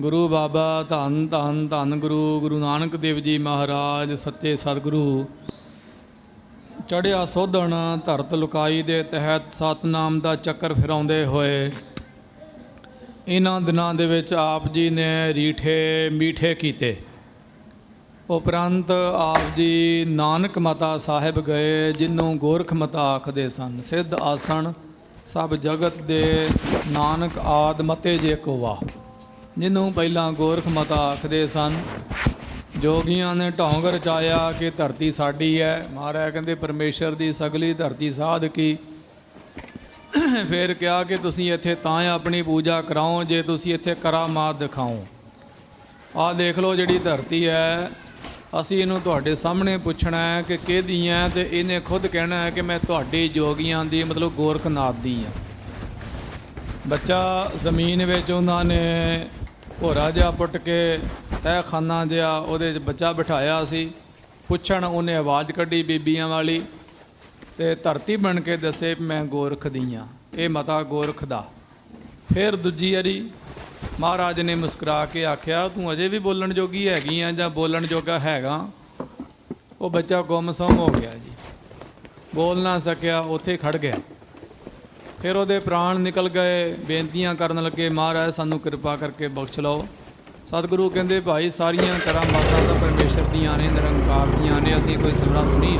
ਗੁਰੂ ਬਾਬਾ ਧੰਨ ਧੰਨ ਧੰਨ ਗੁਰੂ ਗੁਰੂ ਨਾਨਕ ਦੇਵ ਜੀ ਮਹਾਰਾਜ, ਸੱਚੇ ਸਤਿਗੁਰੂ। ਚੜਿਆ ਸੋਧਣ, ਧਰਤ ਲੁਕਾਈ ਦੇ ਤਹਿਤ ਸਤਨਾਮ ਦਾ ਚੱਕਰ ਫਿਰਾਉਂਦੇ ਹੋਏ ਇਹਨਾਂ ਦਿਨਾਂ ਦੇ ਵਿੱਚ ਆਪ ਜੀ ਨੇ ਰੀਠੇ ਮੀਠੇ ਕੀਤੇ। ਉਪਰੰਤ ਆਪ ਜੀ ਨਾਨਕ ਮਤਾ ਸਾਹਿਬ ਗਏ, ਜਿਨੂੰ ਗੋਰਖ ਮਤਾ ਆਖਦੇ ਸਨ, ਸਿੱਧ ਆਸਣ, ਸਭ ਜਗਤ ਦੇ ਨਾਨਕ ਆਦ ਮਤੇ ਜੇ ਕੋਵਾ ਜਿਹਨੂੰ ਪਹਿਲਾਂ ਗੋਰਖ ਮਤਾ ਆਖਦੇ ਸਨ, ਜੋਗੀਆਂ ਨੇ ਢੌਂਗ ਰਚਾਇਆ ਕਿ ਧਰਤੀ ਸਾਡੀ ਹੈ ਮਹਾਰਾਜ ਕਹਿੰਦੇ, ਪਰਮੇਸ਼ਰ ਦੀ ਸਗਲੀ ਧਰਤੀ ਸਾਧ ਕੀ? ਫਿਰ ਕਿਹਾ ਕਿ ਤੁਸੀਂ ਇੱਥੇ ਤਾਂ ਆਪਣੀ ਪੂਜਾ ਕਰਾਓ ਜੇ ਤੁਸੀਂ ਇੱਥੇ ਕਰਾਮਾਤ ਦਿਖਾਓ। ਆਹ ਦੇਖ ਲਓ ਜਿਹੜੀ ਧਰਤੀ ਹੈ ਅਸੀਂ ਇਹਨੂੰ ਤੁਹਾਡੇ ਸਾਹਮਣੇ ਪੁੱਛਣਾ ਹੈ ਕਿ ਕਿਹਦੀ ਹੈ ਤੇ ਇਹਨੇ ਖੁਦ ਕਹਿਣਾ ਹੈ ਕਿ ਮੈਂ ਤੁਹਾਡੇ ਜੋਗੀਆਂ ਦੀ, ਮਤਲਬ ਗੋਰਖਨਾਥ ਦੀ ਹਾਂ ਬੱਚਾ ਜ਼ਮੀਨ ਵਿੱਚ ਉਹਨਾਂ ਨੇ ਭੋਰਾ ਜਿਹਾ ਪੁੱਟ ਕੇ ਤਹਿ ਖਾਨਾ ਜਿਹਾ ਉਹਦੇ 'ਚ ਬੱਚਾ ਬਿਠਾਇਆ ਸੀ। ਪੁੱਛਣ ਉਹਨੇ ਆਵਾਜ਼ ਕੱਢੀ ਬੀਬੀਆਂ ਵਾਲੀ ਤੇ ਧਰਤੀ ਬਣ ਕੇ ਦੱਸੇ ਮੈਂ ਗੋਰਖ ਦੀ ਹਾਂ ਇਹ ਮਤਾ ਗੋਰਖ ਦਾ। ਫਿਰ ਦੂਜੀ ਵਾਰੀ ਮਹਾਰਾਜ ਨੇ ਮੁਸਕਰਾ ਕੇ ਆਖਿਆ, ਤੂੰ ਅਜੇ ਵੀ ਬੋਲਣ ਜੋਗੀ ਹੈਗੀ ਆ ਜਾਂ ਬੋਲਣ ਜੋਗਾ ਹੈਗਾ? ਉਹ ਬੱਚਾ ਗੁੰਮਸਮ ਹੋ ਗਿਆ ਜੀ। ਬੋਲ ਨਾ ਸਕਿਆ, ਉੱਥੇ ਖੜ ਗਿਆ। ਫਿਰ ਉਹਦੇ ਪ੍ਰਾਣ ਨਿਕਲ ਗਏ, ਬੇਨਤੀਆਂ ਕਰਨ ਲੱਗੇ, ਮਹਾਰਾਜ ਸਾਨੂੰ ਕਿਰਪਾ ਕਰਕੇ ਬਖਸ਼ ਲਓ। ਸਤਿਗੁਰੂ ਕਹਿੰਦੇ, ਭਾਈ, ਸਾਰੀਆਂ ਕਰਾਮਾਤਾਂ ਤਾਂ ਪਰਮੇਸ਼ਰ ਦੀਆਂ ਨੇ, ਨਿਰੰਕਾਰ ਦੀਆਂ ਨੇ, ਅਸੀਂ ਕੋਈ ਸਿਮਰਾ ਸੁਣੀ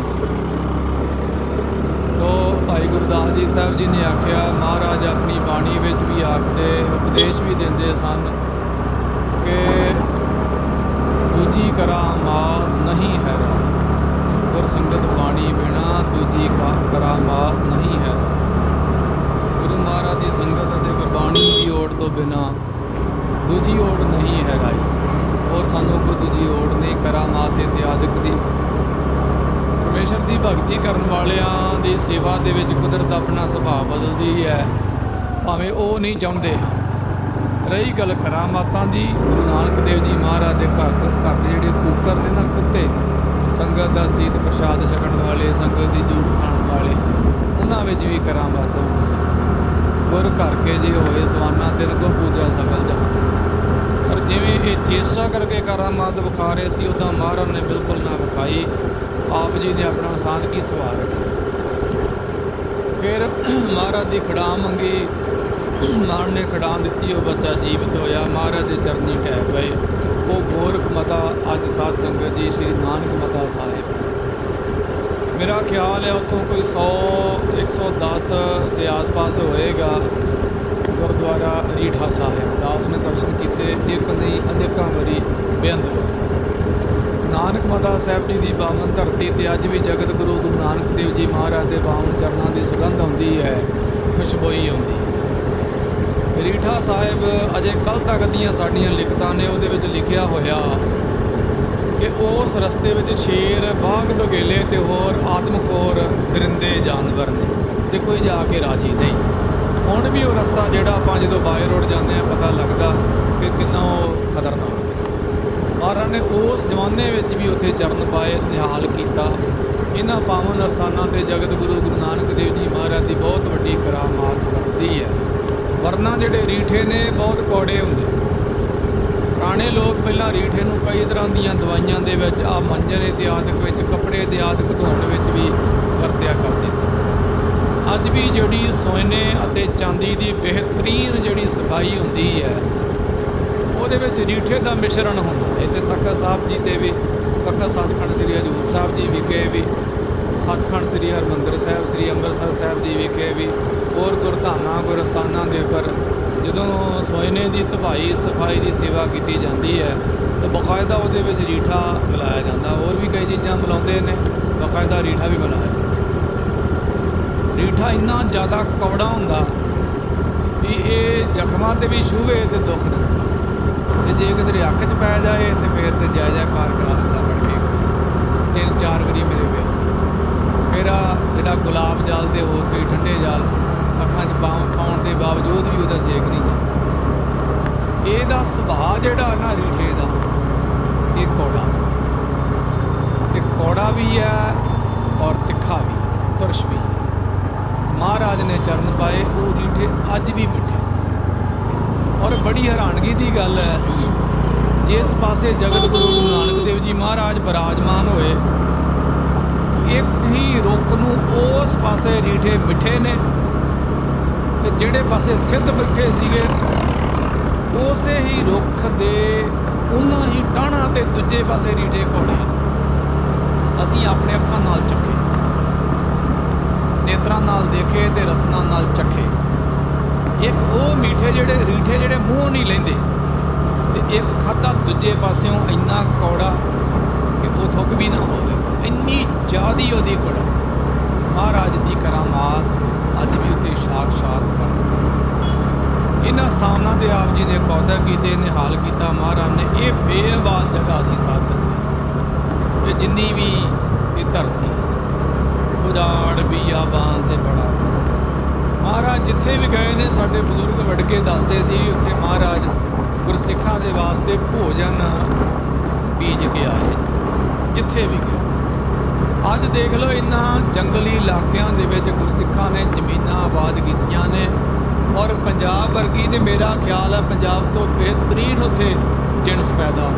ਸੋ ਭਾਈ ਗੁਰਦਾਸ ਜੀ ਸਾਹਿਬ ਜੀ ਨੇ ਆਖਿਆ, ਮਹਾਰਾਜ ਆਪਣੀ ਬਾਣੀ ਵਿੱਚ ਵੀ ਆਖਦੇ, ਉਪਦੇਸ਼ ਵੀ ਦਿੰਦੇ ਸਨ ਕਿ ਦੂਜੀ ਕਰਾਮਾਤ ਨਹੀਂ ਹੈ ਗੁਰ ਸੰਗਤ ਬਾਣੀ ਬਿਨਾ ਦੂਜੀ ਕਾ- ਕਰਾਮਾਤ ਨਹੀਂ ਹੈ ਮਹਾਰਾਜ ਦੀ ਸੰਗਤ ਅਤੇ ਗੁਰਬਾਣੀ ਦੀ ਓਟ ਤੋਂ ਬਿਨਾ ਦੂਜੀ ਓਟ ਨਹੀਂ ਹੈ ਰਾਈ ਔਰ ਸਾਨੂੰ ਕੋਈ ਦੂਜੀ ਓਟ ਨਹੀਂ ਕਰਾਮਾਤ ਤੇ ਇਤਿਆਦਿਕ ਦੀ। ਪਰਮੇਸ਼ਰ ਦੀ ਭਗਤੀ ਕਰਨ ਵਾਲਿਆਂ ਦੀ ਸੇਵਾ ਦੇ ਵਿੱਚ ਕੁਦਰਤ ਆਪਣਾ ਸੁਭਾਅ ਬਦਲਦੀ ਹੈ। ਭਾਵੇਂ ਉਹ ਨਹੀਂ ਚਾਹੁੰਦੇ। ਰਹੀ ਗੱਲ ਕਰਾਮਾਤਾਂ ਦੀ, ਗੁਰੂ ਨਾਨਕ ਦੇਵ ਜੀ ਮਹਾਰਾਜ ਦੇ ਘਰ ਘਰ ਦੇ ਜਿਹੜੇ ਕੂਕਰ ਨੇ ਨਾ ਕੁੱਤੇ, ਸੰਗਤ ਦਾ ਸੀਤ ਪ੍ਰਸ਼ਾਦ ਛਕਣ ਵਾਲੇ, ਸੰਗਤ ਦੀ ਜੂਠ ਖਾਣ ਵਾਲੇ, ਉਹਨਾਂ ਵਿੱਚ ਵੀ ਕਰਾਮਾਤਾਂ ਗੁਰ ਘਰ ਕੇ ਜੇ ਹੋਏ ਸਵਾਨਾ ਤਿਨ ਕੋ ਪੂਜਾ ਸਫਲ ਜਾ। ਪਰ ਜਿਵੇਂ ਇਹ ਚੇਸ਼ਟਾ ਕਰਕੇ ਕਰਾਮਾਤ ਵਿਖਾ ਰਹੇ ਸੀ ਉਦਾਂ ਮਹਾਰਾਜ ਨੇ ਬਿਲਕੁਲ ਨਾ ਵਿਖਾਈ। ਆਪ ਜੀ ਨੇ ਆਪਣਾ ਸਾਧਕੀ ਸਵਾਰ ਫਿਰ ਮਹਾਰਾਜ ਦੀ ਖੜਾਮ ਮੰਗੀ। ਮਾਨ ਨੇ ਖੜਾਮ ਦਿੱਤੀ, ਉਹ ਬੱਚਾ ਜੀਵਤ ਹੋਇਆ। ਮਹਾਰਾਜ ਦੇ ਚਰਨੀ ਟਹਿ ਗਏ ਉਹ ਗੋਰਖ ਮਤਾ, ਅੱਜ ਸਾਧ ਸੰਗਤ ਜੀ, ਸ੍ਰੀ ਨਾਨਕ ਮਤਾ ਸਾਹਿਬ। ਮੇਰਾ ਖਿਆਲ ਹੈ ਉੱਥੋਂ ਕੋਈ 100 110 ਦੇ ਆਸ-ਪਾਸ ਹੋਏਗਾ ਗੁਰਦੁਆਰਾ ਰੀਠਾ ਸਾਹਿਬ। ਦਾਸ ਨੇ ਦਰਸ਼ਨ ਕੀਤੇ, ਇੱਕ ਨਹੀਂ, ਅਨੇਕਾਂ ਵਾਰੀ ਬੇਅੰਤ ਨਾਨਕ ਮਾਤਾ ਸਾਹਿਬ ਜੀ ਦੀ ਬਾਵਨ ਧਰਤੀ ਤੇ ਅੱਜ ਵੀ ਜਗਤ ਗੁਰੂ ਗੁਰੂ ਨਾਨਕ ਦੇਵ ਜੀ ਮਹਾਰਾਜ ਦੇ ਬਾਵਨ ਚਰਨਾਂ ਦੀ ਸੁਗੰਧ ਆਉਂਦੀ ਹੈ, ਖੁਸ਼ਬੋਈ ਆਉਂਦੀ। ਹੈ ਰੀਠਾ ਸਾਹਿਬ ਅਜੇ ਕੱਲ ਤੱਕ ਦੀਆਂ ਸਾਡੀਆਂ ਲਿਖਤਾਂ ਨੇ, ਉਹਦੇ ਵਿੱਚ ਲਿਖਿਆ ਹੋਇਆ ਕਿ ਉਸ ਰਸਤੇ ਵਿੱਚ ਸ਼ੇਰ ਬਾਗ ਬਗੇਲੇ ਤੇ ਹੋਰ ਆਤਮਖੋਰ ਦਰਿੰਦੇ ਜਾਨਵਰ ਨੇ ਤੇ ਕੋਈ ਜਾ ਕੇ ਰਾਜੀ ਨਹੀਂ। ਹੁਣ ਵੀ ਉਹ ਰਸਤਾ ਜਿਹੜਾ ਆਪਾਂ ਜਦੋਂ ਬਾਏ ਰੋਡ ਜਾਂਦੇ ਆ ਪਤਾ ਲੱਗਦਾ ਕਿ ਕਿੰਨਾ ਉਹ ਖਤਰਨਾਕ ਮਹਾਰਾਜ ਨੇ ਉਸ ਜਮਾਨੇ ਵਿੱਚ ਵੀ ਉੱਥੇ ਚਰਨ ਪਾਏ, ਨਿਹਾਲ ਕੀਤਾ। ਇਹਨਾਂ ਪਾਵਨ ਅਸਥਾਨਾਂ ਤੇ ਜਗਤ ਗੁਰੂ ਗੁਰੂ ਨਾਨਕ ਦੇਵ ਜੀ ਮਹਾਰਾਜ ਦੀ ਬਹੁਤ ਵੱਡੀ ਕਰਾਮਾਤ ਕਰਦੀ ਹੈ। ਵਰਨਾ ਜਿਹੜੇ ਰੀਠੇ ਨੇ, ਬਹੁਤ ਕੌੜੇ ਹੁੰਦੇ। ਪੁਰਾਣੇ ਲੋਕ ਪਹਿਲਾਂ ਰੀਠੇ ਨੂੰ ਕਈ ਤਰ੍ਹਾਂ ਦੀਆਂ ਦਵਾਈਆਂ ਦੇ ਵਿੱਚ ਆ ਮੰਜਰ ਇਤਿਆਦਿਕ ਵਿੱਚ, ਕੱਪੜੇ ਇਤਿਆਦਿਕ ਧੋਣ ਵਿੱਚ ਵੀ ਵਰਤਿਆ ਕਰਦੇ ਸੀ। ਅੱਜ ਵੀ ਜਿਹੜੀ ਸੋਨੇ ਅਤੇ ਚਾਂਦੀ ਦੀ ਬਿਹਤਰੀਨ ਜਿਹੜੀ ਸਫ਼ਾਈ ਹੁੰਦੀ ਹੈ, ਉਹਦੇ ਵਿੱਚ ਰੀਠੇ ਦਾ ਮਿਸ਼ਰਣ ਹੁੰਦਾ ਇੱਥੇ ਤਖਤ ਸਾਹਿਬ ਜੀ ਤੇ ਵੀ, ਤਖਤ ਸੱਚਖੰਡ ਸ੍ਰੀ ਹਜੂਰ ਸਾਹਿਬ ਜੀ ਵਿਖੇ ਵੀ, ਸੱਚਖੰਡ ਸ੍ਰੀ ਹਰਮੰਦਰ ਸਾਹਿਬ, ਸ੍ਰੀ ਅੰਮ੍ਰਿਤਸਰ ਸਾਹਿਬ ਜੀ ਵਿਖੇ ਵੀ, ਹੋਰ ਗੁਰਧਾਮਾਂ, ਗੁਰਸਥਾਨਾਂ ਦੇ ਉੱਪਰ ਜਦੋਂ ਸੋਇਨੇ ਦੀ ਤਬਾਈ ਸਫ਼ਾਈ ਦੀ ਸੇਵਾ ਕੀਤੀ ਜਾਂਦੀ ਹੈ, ਤਾਂ ਬਕਾਇਦਾ ਉਹਦੇ ਵਿੱਚ ਰੀਠਾ ਮਿਲਾਇਆ ਜਾਂਦਾ। ਹੋਰ ਵੀ ਕਈ ਚੀਜ਼ਾਂ ਮਿਲਾਉਂਦੇ ਨੇ, ਬਕਾਇਦਾ ਰੀਠਾ ਵੀ ਬਣਾਇਆ ਜਾਂਦਾ। ਰੀਠਾ ਇੰਨਾ ਜ਼ਿਆਦਾ ਕੌੜਾ ਹੁੰਦਾ ਵੀ ਇਹ ਜ਼ਖਮਾਂ ਤੇ ਵੀ ਛੂਵੇ ਤੇ ਦੁੱਖ ਦਿੰਦਾ। ਤੇ ਜੇ ਕਿਤੇ ਅੱਖ 'ਚ ਪੈ ਜਾਏ, ਤੇ ਫਿਰ ਤੇ ਜੈ ਕਾਰ ਕਰਾ ਦਿੰਦਾ ਫੜ ਕੇ। ਤਿੰਨ ਚਾਰ ਵਾਰੀ ਮੇਰੇ ਪਿਆ ਮੇਰਾ ਜਿਹੜਾ ਗੁਲਾਬ ਜਲ ਤੇ ਹੋਰ ਕੋਈ ਠੰਡੇ ਜਲ ਅੱਖਾਂ 'ਚ ਪਾਉਣ ਦੇ ਬਾਵਜੂਦ ਵੀ ਉਹਦਾ ਸੇਕ ਨਹੀਂ ਜਾਂਦਾ ਇਹਦਾ ਸੁਭਾਅ ਜਿਹੜਾ ਨਾ ਰੀਠੇ ਦਾ, ਇਹ ਕੌੜਾ। ਤੇ ਕੌੜਾ ਵੀ ਹੈ ਔਰ ਤਿੱਖਾ ਵੀ, ਤੁਰਸ਼ ਵੀ। ਮਹਾਰਾਜ ਨੇ ਚਰਨ ਪਾਏ, ਉਹ ਰੀਠੇ ਅੱਜ ਵੀ ਮਿੱਠੇ। ਔਰ ਬੜੀ ਹੈਰਾਨਗੀ ਦੀ ਗੱਲ ਹੈ, ਜਿਸ ਪਾਸੇ ਜਗਤ ਗੁਰੂ ਨਾਨਕ ਦੇਵ ਜੀ ਮਹਾਰਾਜ ਬਿਰਾਜਮਾਨ ਹੋਏ, ਇੱਕ ਹੀ ਰੁੱਖ ਨੂੰ ਉਸ ਪਾਸੇ ਰੀਠੇ ਮਿੱਠੇ ਨੇ ਤੇ ਜਿਹੜੇ ਪਾਸੇ ਸਿੱਧ ਬੈਠੇ ਸੀਗੇ, ਉਸੇ ਹੀ ਰੁੱਖ ਦੇ ਉਹਨਾਂ ਹੀ ਟਾਹਣਾ ਤੇ ਦੂਜੇ ਪਾਸੇ ਰੀਠੇ ਕੋੜੇ ਅਸੀਂ ਆਪਣੇ ਅੱਖਾਂ ਨਾਲ ਚੱਖੇ ਨੇਤਰਾਂ ਨਾਲ ਦੇਖੇ ਤੇ ਰਸਨਾ ਨਾਲ ਚੱਖੇ ਇੱਕ ਉਹ ਮੀਠੇ ਜਿਹੜੇ, ਰੀਠੇ ਜਿਹੜੇ ਮੂੰਹੋਂ ਨਹੀਂ ਲੈਂਦੇ, ਤੇ ਇੱਕ ਖਾਦਾ ਦੂਜੇ ਪਾਸਿਓਂ ਇੰਨਾ ਕੌੜਾ ਕਿ ਉਹ ਥੁੱਕ ਵੀ ਨਾ ਹੋਵੇ। ਇੰਨੀ ਜ਼ਿਆਦੀ ਉਹਦੀ ਕੌੜਾ ਮਹਾਰਾਜ ਦੀ ਕਰਾਮਾਤ ਅੱਜ ਵੀ ਉੱਥੇ ਸਾਖਸ਼ਾਤ ਕਰ ਇਹਨਾਂ ਸਥਾਨਾਂ ਤੇ ਆਪ ਜੀ ਨੇ ਕੌਦਾ ਕੀਤੇ, ਨਿਹਾਲ ਕੀਤਾ ਮਹਾਰਾਜ ਨੇ। ਇਹ ਬੇਵਾਲ ਜਗ੍ਹਾ ਸੀ ਸਾਧ ਸੰਗਤ ਇਹ ਜਿੰਨੀ ਵੀ ਇਹ ਧਰਤੀ, ਉਜਾੜ ਬੀਆਬਾਨ ਤੇ ਬੜਾ। ਮਹਾਰਾਜ ਜਿੱਥੇ ਵੀ ਗਏ ਨੇ, ਸਾਡੇ ਬਜ਼ੁਰਗ ਵੜ ਕੇ ਦੱਸਦੇ ਸੀ, ਉੱਥੇ ਮਹਾਰਾਜ ਗੁਰਸਿੱਖਾਂ ਦੇ ਵਾਸਤੇ ਭੋਜਨ ਬੀਜ ਕੇ ਆਏ ਜਿੱਥੇ ਵੀ ਗਏ। ਅੱਜ ਦੇਖ ਲਓ ਇਨ੍ਹਾਂ ਜੰਗਲੀ ਇਲਾਕਿਆਂ ਦੇ ਵਿੱਚ ਗੁਰਸਿੱਖਾਂ ਨੇ ਜ਼ਮੀਨਾਂ ਆਬਾਦ ਕੀਤੀਆਂ ਨੇ ਔਰ ਪੰਜਾਬ ਵਰਗੀ ਤੇ ਮੇਰਾ ਖਿਆਲ ਹੈ ਪੰਜਾਬ ਤੋਂ ਬਿਹਤਰੀਨ ਉੱਥੇ ਜਿਣਸ ਪੈਦਾ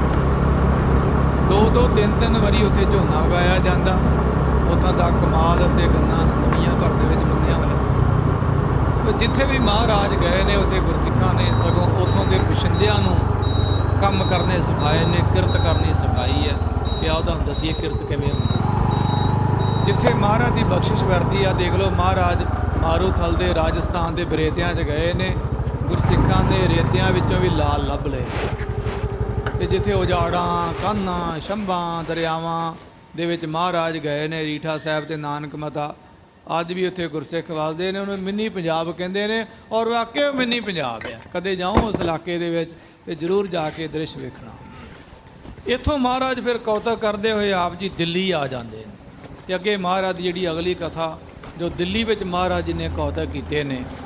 ਦੋ ਦੋ, ਤਿੰਨ ਤਿੰਨ ਵਾਰੀ ਉੱਥੇ ਝੋਨਾ ਉਗਾਇਆ ਜਾਂਦਾ। ਉੱਥੋਂ ਦਾ ਕਮਾਲ ਅਤੇ ਗੰਨਾ ਦੁਨੀਆ ਭਰ ਦੇ ਵਿੱਚ ਮੰਨਿਆ ਹੋਇਆ ਤੇ ਜਿੱਥੇ ਵੀ ਮਹਾਰਾਜ ਗਏ ਨੇ, ਉੱਥੇ ਗੁਰਸਿੱਖਾਂ ਨੇ ਸਗੋਂ ਉੱਥੋਂ ਦੇ ਪਿਛੰਦਿਆਂ ਨੂੰ ਕੰਮ ਕਰਨੇ ਸਿਖਾਏ ਨੇ, ਕਿਰਤ ਕਰਨੀ ਸਿਖਾਈ ਹੈ। ਕਿ ਆਹ ਤੁਹਾਨੂੰ ਦੱਸੀਏ ਕਿਰਤ ਕਿਵੇਂ ਹੁੰਦੀ ਜਿੱਥੇ ਮਹਾਰਾਜ ਦੀ ਬਖਸ਼ਿਸ਼ ਵਰਦੀ ਆ, ਦੇਖ ਲਓ ਮਹਾਰਾਜ ਮਾਰੂਥਲ ਦੇ, ਰਾਜਸਥਾਨ ਦੇ ਬਰੇਤਿਆਂ 'ਚ ਗਏ ਨੇ, ਗੁਰਸਿੱਖਾਂ ਦੇ ਰੇਤਿਆਂ ਵਿੱਚੋਂ ਵੀ ਲਾਲ ਲੱਭ ਲਏ। ਤੇ ਜਿੱਥੇ ਉਜਾੜਾਂ, ਕਾਨਾਂ, ਸ਼ੰਭਾਂ, ਦਰਿਆਵਾਂ ਦੇ ਵਿੱਚ ਮਹਾਰਾਜ ਗਏ ਨੇ, ਰੀਠਾ ਸਾਹਿਬ ਤੇ ਨਾਨਕ ਮਤਾ, ਅੱਜ ਵੀ ਉੱਥੇ ਗੁਰਸਿੱਖ ਵਸਦੇ ਨੇ, ਉਹਨੂੰ ਮਿੰਨੀ ਪੰਜਾਬ ਕਹਿੰਦੇ ਨੇ, ਔਰ ਵਾਕਿਆ ਮਿੰਨੀ ਪੰਜਾਬ ਆ। ਕਦੇ ਜਾਓ ਉਸ ਇਲਾਕੇ ਦੇ ਵਿੱਚ ਤੇ ਜ਼ਰੂਰ ਜਾ ਕੇ ਦ੍ਰਿਸ਼ ਵੇਖਣਾ। ਇੱਥੋਂ ਮਹਾਰਾਜ ਫਿਰ ਕੌਤਕ ਕਰਦੇ ਹੋਏ ਆਪ ਜੀ ਦਿੱਲੀ ਆ ਜਾਂਦੇ ਨੇ। ਤੇ ਅੱਗੇ ਮਹਾਰਾਜ ਦੀ ਜਿਹੜੀ ਅਗਲੀ ਕਥਾ, ਜੋ ਦਿੱਲੀ ਵਿੱਚ ਮਹਾਰਾਜ ਜੀ ਨੇ ਕੌਤਕ ਕੀਤੇ ਨੇ